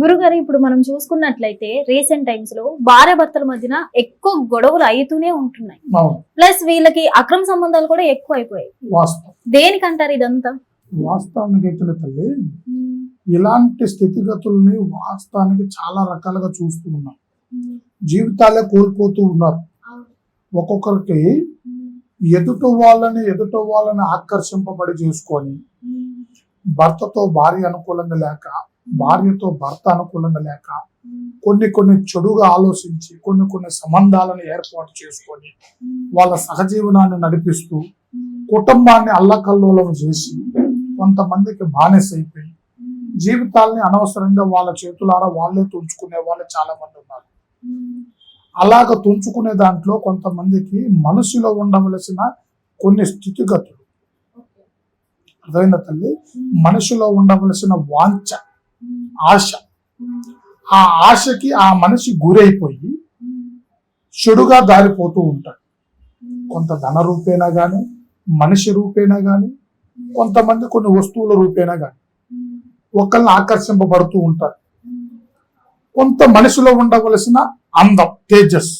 గురుగారు ఇప్పుడు మనం చూసుకున్నట్లయితే రీసెంట్ టైమ్స్లో భార్య భర్తల మధ్యన ఎక్కువ గొడవలు అవుతూనే ఉంటున్నాయి. ప్లస్ వీళ్ళకి అక్రమ సంబంధాలు కూడా ఎక్కువ అయిపోయాయి వాస్తవం. దేనికంటారు ఇదంతా? వాస్తవానికి అయితే తల్లి ఇలాంటి స్థితిగతుల్ని వాస్తవానికి చాలా రకాలుగా చూస్తూ ఉన్నాం జీవితాలే కోల్పోతూ ఉన్నారు. ఒక్కొక్కరికి ఎదుట వాళ్ళని ఎదుట వాళ్ళని ఆకర్షింపబడి చేసుకొని భర్తతో భార్య అనుకూలంగా లేక భార్యతో భర్త అనుకూలంగా లేక కొన్ని కొన్ని చెడుగా ఆలోచించి కొన్ని కొన్ని సంబంధాలను ఏర్పాటు చేసుకొని వాళ్ళ సహజీవనాన్ని నడిపిస్తూ కుటుంబాన్ని అల్లకల్లోలం చేసి కొంతమందికి బానిస అయిపోయి జీవితాల్ని అనవసరంగా వాళ్ళ చేతులారా వాళ్ళే తుంచుకునే వాళ్ళు చాలా మంది ఉన్నారు అలాగ తుంచుకునే దాంట్లో కొంతమందికి మనసులో ఉండవలసిన కొన్ని స్థితిగతులు. అర్థమైందా తల్లి? మనిషిలో ఉండవలసిన వాంఛ. ఆశ. ఆ ఆశకి ఆ మనిషి గురైపోయి చెడుగా దారిపోతూ ఉంటాడు. కొంత ధన రూపేనా కానీ మనిషి రూపేనా కానీ కొంతమంది కొన్ని వస్తువుల రూపేనా కానీ ఒకళ్ళని ఆకర్షింపబడుతూ ఉంటారు. కొంత మనిషిలో ఉండవలసిన అందం తేజస్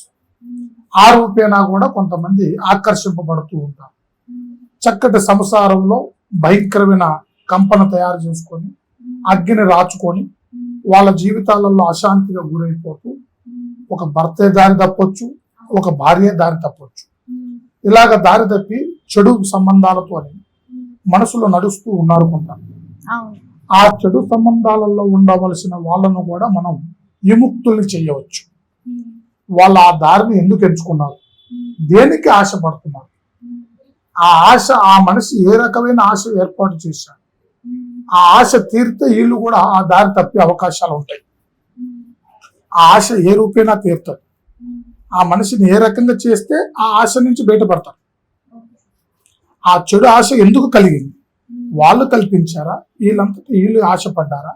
ఆ రూపేనా కూడా కొంతమంది ఆకర్షింపబడుతూ ఉంటారు. చక్కటి సంసారంలో భయంకరమైన కంపన తయారు చేసుకొని అగ్గిని రాచుకొని వాళ్ళ జీవితాలలో అశాంతిగా గురైపోతూ ఒక భర్తే దారి తప్పొచ్చు ఒక భార్య దారి తప్పొచ్చు. ఇలాగ దారి తప్పి చెడు సంబంధాలతో మనసులో నడుస్తూ ఉన్నారు కొంత ఆ చెడు సంబంధాలలో ఉండవలసిన వాళ్ళను కూడా మనం విముక్తుల్ని చేయవచ్చు. వాళ్ళు ఆ దారిని ఎందుకు ఎంచుకున్నారు? దేనికి ఆశపడుతున్నారు? ఆ ఆశ ఆ మనిషి ఏ రకమైన ఆశ ఏర్పాటు చేశాడు ఆ ఆశ తీరితే వీళ్ళు కూడా ఆ దారి తప్పే అవకాశాలు ఉంటాయి. ఆ ఆశ ఏ రూపేనా తీరుతుంది ఆ మనిషిని ఏ రకంగా చేస్తే ఆ ఆశ నుంచి బయటపడతారు. ఆ చెడు ఆశ ఎందుకు కలిగింది? వాళ్ళు కల్పించారా? వీళ్ళంతా వీళ్ళు ఆశపడ్డారా?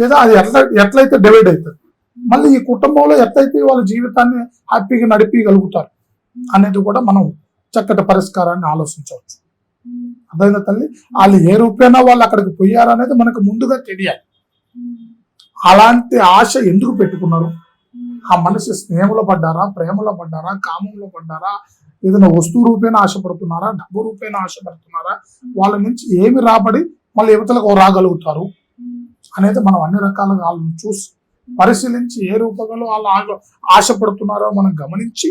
లేదా అది ఎట్లా ఎట్లయితే డివైడ్ అవుతుంది? మళ్ళీ ఈ కుటుంబంలో ఎట్లయితే వాళ్ళ జీవితాన్ని హ్యాపీగా నడిపించగలుగుతారు అనేది కూడా మనం చక్కటి పరిష్కారాన్ని ఆలోచించవచ్చు. అర్థమైందా తల్లి? వాళ్ళు ఏ రూపేనా వాళ్ళు అక్కడికి పోయారనేది మనకు ముందుగా తెలియాలి. అలాంటి ఆశ ఎందుకు పెట్టుకున్నారు? ఆ మనిషి స్నేహంలో పడ్డారా? ప్రేమలో పడ్డారా? కామంలో పడ్డారా? ఏదైనా వస్తువు రూపేణ ఆశపడుతున్నారా? డబ్బు రూపేణ ఆశపడుతున్నారా? వాళ్ళ నుంచి ఏమి రాబడి మళ్ళీ యువతలకు రాగలుగుతారు? అనేది మనం అన్ని రకాలుగా వాళ్ళని చూసి పరిశీలించి ఏ రూపంలో వాళ్ళు ఆశపడుతున్నారో మనం గమనించి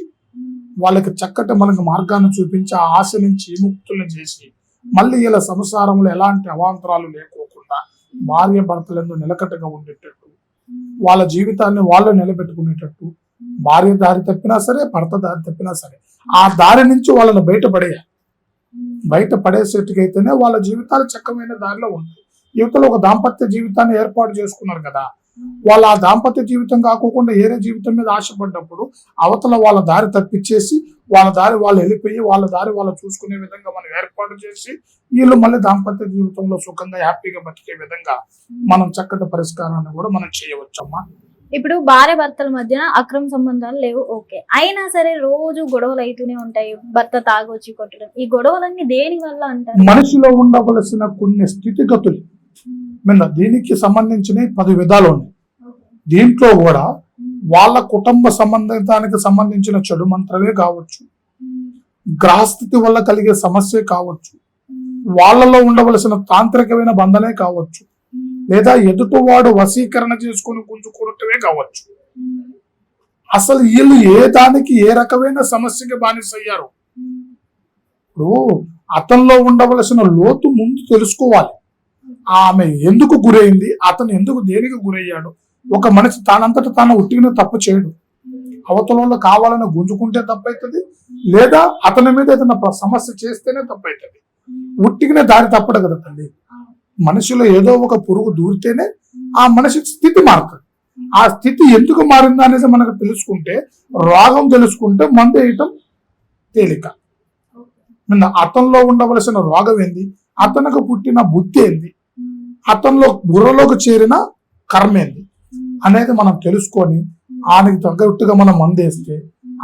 వాళ్ళకి చక్కటి మనకు మార్గాన్ని చూపించి ఆ ఆశ నుంచి విముక్తులను చేసి మళ్ళీ ఇలా సంసారంలో ఎలాంటి అవాంతరాలు లేకోకుండా భార్య భర్తలందు నిలకట్టుగా ఉండేటట్టు వాళ్ళ జీవితాన్ని వాళ్ళు నిలబెట్టుకునేటట్టు భార్య దారి తప్పినా సరే భర్త దారి తప్పినా సరే ఆ దారి నుంచి వాళ్ళని బయటపడేయాలి. బయట పడేసేట్టుకైతేనే వాళ్ళ జీవితాలు చక్కమైన దారిలో ఉంటాయి. యువతలో ఒక దాంపత్య జీవితాన్ని ఏర్పాటు చేసుకున్నారు కదా. వాళ్ళ ఆ దాంపత్య జీవితం కాకోకుండా ఏరే జీవితం మీద ఆశపడ్డప్పుడు అవతల వాళ్ళ దారి తప్పించేసి వాళ్ళ దారి వాళ్ళు వెళ్ళిపోయి వాళ్ళ దారి వాళ్ళు చూసుకునే విధంగా మనం ఏర్పాటు చేసి వీళ్ళు మళ్ళీ దాంపత్య జీవితంలో సుఖంగా హ్యాపీగా బతికే విధంగా మనం చక్కటి పరిష్కారాన్ని కూడా మనం చేయవచ్చమ్మా ఇప్పుడు భార్య భర్తల మధ్యన అక్రమ సంబంధాలు లేవు ఓకే. అయినా సరే రోజు గొడవలు అవుతూనే ఉంటాయి భర్త తాగొచ్చి కొట్టడం. ఈ గొడవలన్నీ దేని వల్ల అంటారు? మనిషిలో ఉండవలసిన కొన్ని స్థితిగతులు మిన్న దీనికి సంబంధించిన పది విధాలు ఉన్నాయి. దీంట్లో కూడా వాళ్ళ కుటుంబ సంబంధానికి సంబంధించిన చెడు మంత్రమే కావచ్చు. గ్రహస్థితి వల్ల కలిగే సమస్య కావచ్చు. వాళ్ళలో ఉండవలసిన తాంత్రికమైన బంధనే కావచ్చు. లేదా ఎదుటివాడు వశీకరణ చేసుకొని గుంజుకోవటమే కావచ్చు. అసలు వీళ్ళు ఏ దానికి ఏ రకమైన సమస్యకి బానిసయ్యారు? ఇప్పుడు అతనిలో ఉండవలసిన లోతు ముందు తెలుసుకోవాలి. ఆమె ఎందుకు గురైంది? అతను ఎందుకు దేనికి గురయ్యాడు? ఒక మనిషి తానంతట తాను ఉట్టిన తప్పు చేయడు. అవతలలో కావాలని గుంజుకుంటే తప్పైతుంది లేదా అతని మీద ఏదైనా సమస్య చేస్తేనే తప్పైతుంది. ఉట్టిగిన దారి తప్పడు కదా తల్లి. మనిషిలో ఏదో ఒక పురుగు దూరితేనే ఆ మనిషి స్థితి మారుతుంది. ఆ స్థితి ఎందుకు మారిందా అనేది మనకు తెలుసుకుంటే రోగం తెలుసుకుంటే మందు వేయటం తేలిక. నిన్న అతనిలో ఉండవలసిన రోగం ఏంది? అతనికి పుట్టిన బుద్ధి ఏంది? అతనిలో బుర్రలోకి చేరిన కర్మేంది? అనేది మనం తెలుసుకొని ఆయనకి తగ్గట్టుగా మనం మందేస్తే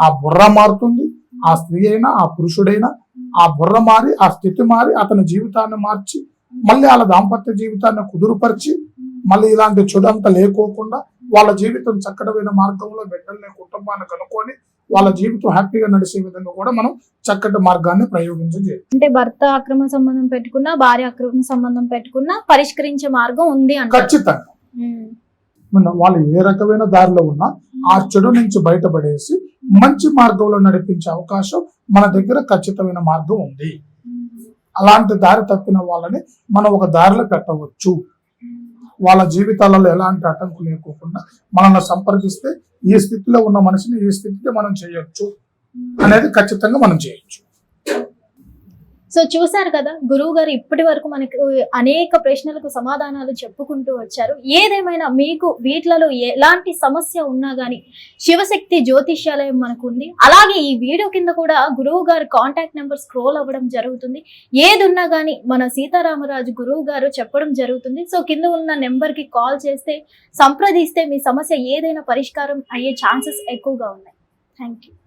ఆ బుర్ర మారుతుంది ఆ స్త్రీ అయినా ఆ పురుషుడైనా ఆ బుర్ర మారి ఆ స్థితి మారి అతని జీవితాన్ని మార్చి మళ్ళీ వాళ్ళ దాంపత్య జీవితాన్ని కుదురుపరిచి మళ్ళీ ఇలాంటి చెడంత లేకోకుండా వాళ్ళ జీవితం చక్కటమైన మార్గంలో బిడ్డల్ని కుటుంబాన్ని కనుక్కొని వాళ్ళ జీవితం హ్యాపీగా నడిచే విధంగా కూడా మనం చక్కటి మార్గాన్ని ప్రయోగించజేయాలి అంటే భర్త అక్రమ సంబంధం పెట్టుకున్నా భార్య అక్రమ సంబంధం పెట్టుకున్నా పరిష్కరించే మార్గం ఉంది అంటారు. ఖచ్చితంగా. వాళ్ళు ఏ రకమైన దారిలో ఉన్నా ఆ చెడు నుంచి బయటపడేసి మంచి మార్గంలో నడిపించే అవకాశం మన దగ్గర ఖచ్చితమైన మార్గం ఉంది. అలాంటి దారి తప్పిన వాళ్ళని మనం ఒక దారిలో పెట్టవచ్చు. వాళ్ళ జీవితాలలో ఎలాంటి అడ్డంకు లేకోకుండా మనల్ని సంప్రదిస్తే ఈ స్థితిలో ఉన్న మనిషిని ఈ స్థితికి మనం చేయొచ్చు అనేది ఖచ్చితంగా మనం చేయొచ్చు. సో చూశారు కదా గురువు గారు ఇప్పటి వరకు మనకు అనేక ప్రశ్నలకు సమాధానాలు చెప్పుకుంటూ వచ్చారు. ఏదేమైనా మీకు వీటిలలో ఎలాంటి సమస్య ఉన్నా కానీ శివశక్తి జ్యోతిష్యాలయం మనకు ఉంది. అలాగే ఈ వీడియో కింద కూడా గురువు గారి కాంటాక్ట్ నెంబర్ స్క్రోల్ అవ్వడం జరుగుతుంది. ఏది ఉన్నా కానీ మన సీతారామరాజు గురువు గారు చెప్పడం జరుగుతుంది. సో కింద ఉన్న నెంబర్కి కాల్ చేస్తే సంప్రదిస్తే మీ సమస్య ఏదైనా పరిష్కారం అయ్యే ఛాన్సెస్ ఎక్కువగా ఉన్నాయి. Thank you